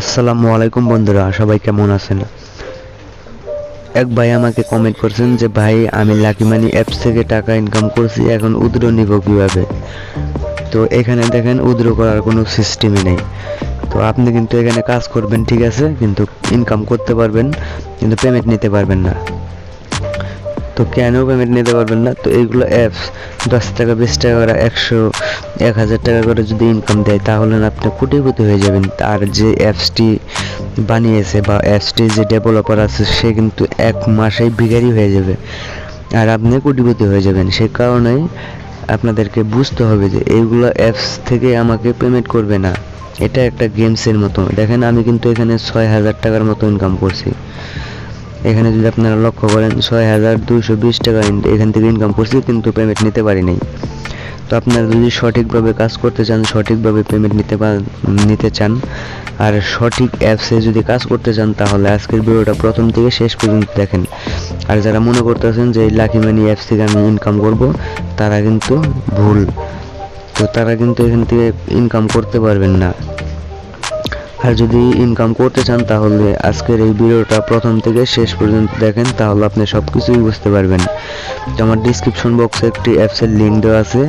আসসালামু আলাইকুম বন্ধুরা, সবাই কেমন আছেন? এক ভাই আমাকে কমেন্ট করছেন যে, ভাই, আমি লাকি মানি অ্যাপস থেকে টাকা ইনকাম করছি, এখন উদ্র নিব কীভাবে? তো এখানে দেখেন, উদ্র করার কোনো সিস্টেমই নেই। তো আপনি কিন্তু এখানে কাজ করবেন, ঠিক আছে? কিন্তু ইনকাম করতে পারবেন, কিন্তু পেমেন্ট নিতে পারবেন না। তো কেন পেমেন্ট নিতে পারবেন না? তো এইগুলো অ্যাপস দশ টাকা, বিশ টাকা করে, একশো, এক হাজার টাকা করে যদি ইনকাম দেয়, তাহলে আপনি কোটিপতি হয়ে যাবেন। আর যে অ্যাপসটি বানিয়েছে বা অ্যাপসটি যে ডেভেলপার আছে, সে কিন্তু এক মাসেই ভিখারি হয়ে যাবে। আর আপনি কোটিপতি হয়ে যাবেন। সে কারণেই আপনাদেরকে বুঝতে হবে যে এইগুলো অ্যাপস থেকে আমাকে পেমেন্ট করবে না। এটা একটা গেমসের মতো। দেখেন আমি কিন্তু এখানে ছয় হাজার টাকার মতো ইনকাম করছি। এখানে যদি আপনারা লক্ষ্য করেন ছয় হাজার দুইশো বিশ টাকা এখান থেকে ইনকাম করছি কিন্তু পেমেন্ট নিতে পারি নাই। তো আপনারা যদি সঠিকভাবে কাজ করতে চান, সঠিকভাবে পেমেন্ট নিতে নিতে চান, আর সঠিক অ্যাপসে যদি কাজ করতে চান, তাহলে আজকের ভিডিওটা প্রথম থেকে শেষ পর্যন্ত দেখেন। আর যারা মনে করতেছেন যে লাকি মানি অ্যাপস থেকে আমি ইনকাম করব, তারা কিন্তু ভুল। তো তারা কিন্তু এখান থেকে ইনকাম করতে পারবেন না। আর যদি ইনকাম করতে চান, তাহলে আজকের এই ভিডিওটা প্রথম থেকে শেষ পর্যন্ত দেখেন, তাহলে আপনি সব কিছুই বুঝতে পারবেন। তো আমার ডিসক্রিপশন বক্সে একটি অ্যাপসের লিঙ্ক দেওয়া আছে,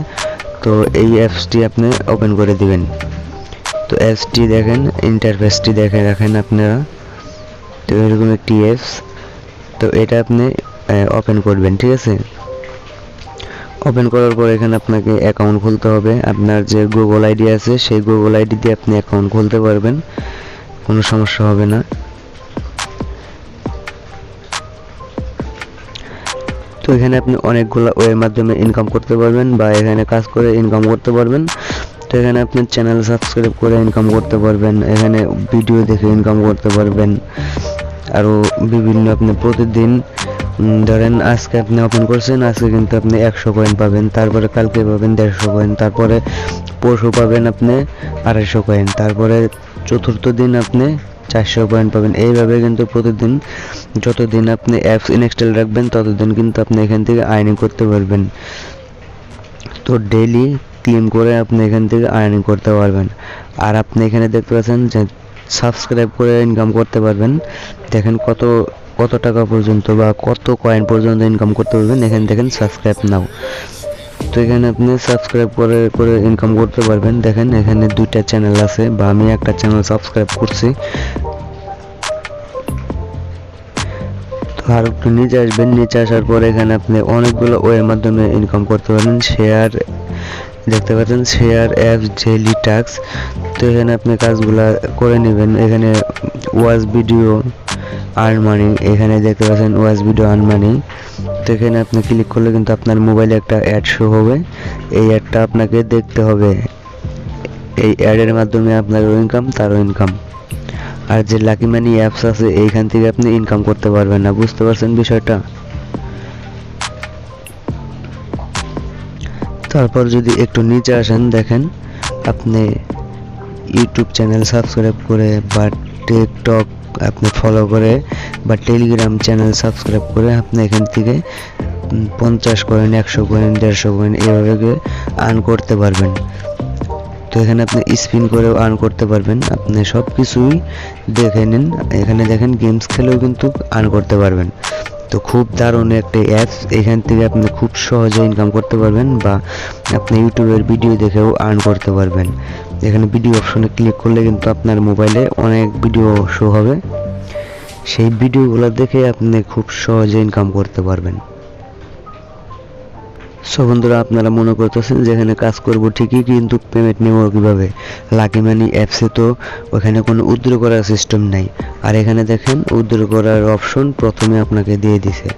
তো এই অ্যাপসটি আপনি ওপেন করে দিবেন। তো অ্যাপসটি দেখেন ইন্টারফেসটি দেখে রাখেন আপনারা। তো এরকম একটি অ্যাপস তো এটা আপনি ওপেন করবেন, ঠিক আছে? ওপেন করার পর এখানে আপনাকে অ্যাকাউন্ট খুলতে হবে। আপনার যে গুগল আইডি আছে, সেই গুগল আইডি দিয়ে আপনি অ্যাকাউন্ট খুলতে পারবেন। কোনো সমস্যা হবে না। তো এখানে আপনি অনেকগুলো ওয়ের মাধ্যমে ইনকাম করতে পারবেন বা এখানে কাজ করে ইনকাম করতে পারবেন। তো এখানে আপনি চ্যানেল সাবস্ক্রাইব করে ইনকাম করতে পারবেন। এখানে ভিডিও দেখে ইনকাম করতে পারবেন। আরও বিভিন্ন আপনি প্রতিদিন ধরেন আজকে আপনি ওপেন করছেন, আজকে কিন্তু আপনি একশো কয়েন পাবেন, তারপরে কালকে পাবেন দেড়শো কয়েন তারপরে পরশু পাবেন আপনি আড়াইশো কয়েন তারপরে চতুর্থ দিন আপনি চারশো পয়েন্ট পাবেন। এইভাবে কিন্তু প্রতিদিন যতদিন আপনি অ্যাপস ইনস্টল রাখবেন, ততদিন কিন্তু আপনি এখান থেকে আর্নিং করতে পারবেন। তো ডেইলি ক্লেম করে আপনি এখান থেকে আর্নিং করতে পারবেন। আর আপনি এখানে দেখতে পাচ্ছেন যে সাবস্ক্রাইব করে ইনকাম করতে পারবেন। দেখেন কত কত টাকা পর্যন্ত বা কত কয়েন পর্যন্ত ইনকাম করতে পারবেন, এখানে দেখেন সাবস্ক্রাইব নাও তো এখানে আপনি সাবস্ক্রাইব করে করে ইনকাম করতে পারবেন। দেখেন এখানে দুইটা চ্যানেল আছে বা আমি একটা চ্যানেল সাবস্ক্রাইব করছি। আর একটু নিচে আসবেন, নিচে আসার পর এখানে আপনি অনেকগুলো ওয়ের মাধ্যমে ইনকাম করতে পারেন শেয়ার দেখতে পাচ্ছেন শেয়ার অ্যাপস ডেইলি টাস্ক তো এখানে আপনি কাজগুলা করে নেবেন। এখানে ওয়াচ ভিডিও আর্ন মানি এখানে দেখতে পাচ্ছেন ওয়াজ ভিডিও আর্ন মানি তো এখানে আপনি ক্লিক করলে কিন্তু আপনার মোবাইলে একটা অ্যাড শো হবে। এই অ্যাডটা আপনাকে দেখতে হবে। এই অ্যাডের মাধ্যমে আপনার ইনকাম তারও ইনকাম আর যে লাকি মানি অ্যাপস আছে, এইখান থেকে আপনি ইনকাম করতে পারবেন না। বুঝতে পারছেন বিষয়টা? তারপর যদি একটু নিচে আসেন, দেখেন আপনি ইউটিউব চ্যানেল সাবস্ক্রাইব করে বা টিকটক আপনি ফলো করে বা টেলিগ্রাম চ্যানেল সাবস্ক্রাইব করে আপনি এখান থেকে পঞ্চাশ কয়েন একশো কয়েন দেড়শো কয়েন এভাবে আর্ন করতে পারবেন। তো এখানে আপনি স্পিন করেও আর্ন করতে পারবেন। আপনি সব কিছুই দেখে নিন। এখানে দেখেন গেমস খেলেও কিন্তু আর্ন করতে পারবেন। তো খুব দারুণ একটা অ্যাপস এখান থেকে আপনি খুব সহজে ইনকাম করতে পারবেন বা আপনি ইউটিউবের ভিডিও দেখেও আর্ন করতে পারবেন। এখানে ভিডিও অপশনে ক্লিক করলে কিন্তু আপনার মোবাইলে অনেক ভিডিও শো হবে। সেই ভিডিওগুলো দেখে আপনি খুব সহজে ইনকাম করতে পারবেন। সো বন্ধুরা, আপনারা মনে করতেছেন যে এখানে কাজ করব ঠিকই, কিন্তু পেমেন্ট নেব কীভাবে? লাকি মানি অ্যাপসে তো ওখানে কোনো উদ্র করার সিস্টেম নাই। আর এখানে দেখেন উদ্র করার অপশন প্রথমে আপনাকে দিয়ে দিছে।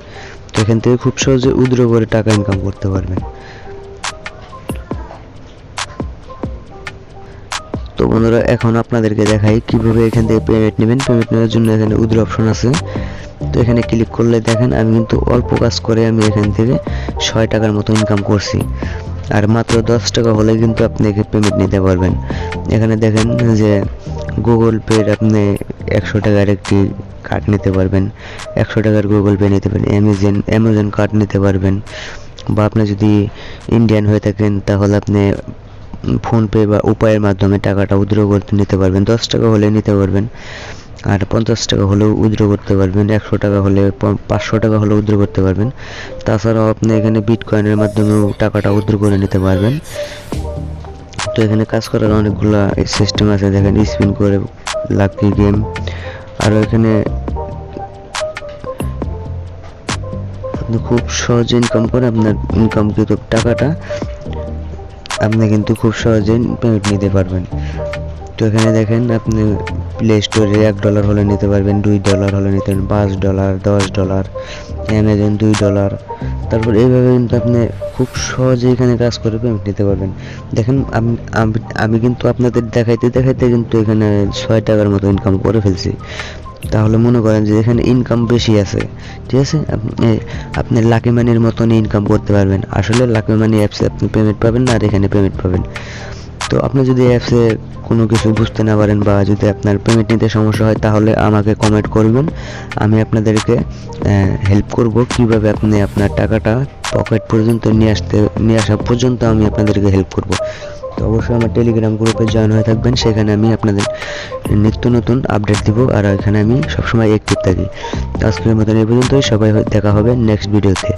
তো এখান থেকে খুব সহজে উদ্র করে টাকা ইনকাম করতে পারবেন। তো বন্ধুরা, এখন আপনাদেরকে দেখাই কীভাবে এখান থেকে পেমেন্ট নেবেন। পেমেন্ট নেওয়ার জন্য এখানে উদ্র অপশন আছে। তো এখানে ক্লিক করলে দেখেন, আমি কিন্তু অল্প কাজ করে আমি এখান থেকে ছয় টাকার মতো ইনকাম করছি। আর মাত্র দশ টাকা হলে কিন্তু আপনি পেমেন্ট নিতে পারবেন। এখানে দেখেন যে গুগল পের আপনি একশো টাকার একটি কার্ড নিতে পারবেন। একশো টাকার গুগল পে নিতে পারেন অ্যামাজন অ্যামাজন কার্ড নিতে পারবেন। বা আপনি যদি ইন্ডিয়ান হয়ে থাকেন, তাহলে আপনি ফোনপে বা উপায়ের মাধ্যমে টাকাটা উইথড্র করতে নিতে পারবেন। দশ টাকা হলে নিতে পারবেন। আর পঞ্চাশ টাকা হলেও উইথড্র করতে পারবেন। একশো টাকা হলে পাঁচশো টাকা হলেও উইথড্র করতে পারবেন। তাছাড়াও আপনি এখানে বিটকয়েনের মাধ্যমেও টাকাটা উইথড্র করে নিতে পারবেন। তো এখানে কাজ করার অনেকগুলা সিস্টেম আছে। দেখেন স্পিন করে লাকি গেম। আর এখানে আপনি খুব সহজে ইনকাম করে আপনার ইনকামকৃত টাকাটা আপনি কিন্তু খুব সহজে পেমেন্ট নিতে পারবেন। তো এখানে দেখেন আপনি প্লে স্টোরে এক ডলার হলে নিতে পারবেন, দুই ডলার হলে নিতে পারবেন, পাঁচ ডলার দশ ডলার অ্যামাজন দুই ডলার তারপর এইভাবে কিন্তু আপনি খুব সহজে এখানে কাজ করে পেমেন্ট নিতে পারবেন। দেখেন আমি, আমি- কিন্তু আপনাদের দেখাইতে দেখাইতে কিন্তু এখানে ছয় টাকার মতো ইনকাম করে ফেলছি। তাহলে মনে করেন যে এখানে ইনকাম বেশি আছে, ঠিক আছে? আপনি লাকি মানির মতন ইনকাম করতে পারবেন। আসলে লাকি মানি অ্যাপসে আপনি পেমেন্ট পাবেন না, আর এখানে পেমেন্ট পাবেন। তো আপনি যদি অ্যাপসে কোনো কিছু বুঝতে না পারেন বা যদি আপনার পেমেন্ট নিতে সমস্যা হয়, তাহলে আমাকে কমেন্ট করবেন। আমি আপনাদেরকে হেল্প করব কীভাবে আপনি আপনার টাকাটা পকেট পর্যন্ত নিয়ে আসতে, নিয়ে আসা পর্যন্ত আমি আপনাদেরকে হেল্প করব। তো অবশ্যই আমার টেলিগ্রাম গ্রুপে জয়েন হয়ে থাকবেন। সেখানে আমি আপনাদের নিত্য নতুন আপডেট দিব আর এখানে আমি সবসময় অ্যাক্টিভ থাকি। আজকের মতন এই পর্যন্তই। সবাই দেখা হবে নেক্সট ভিডিওতে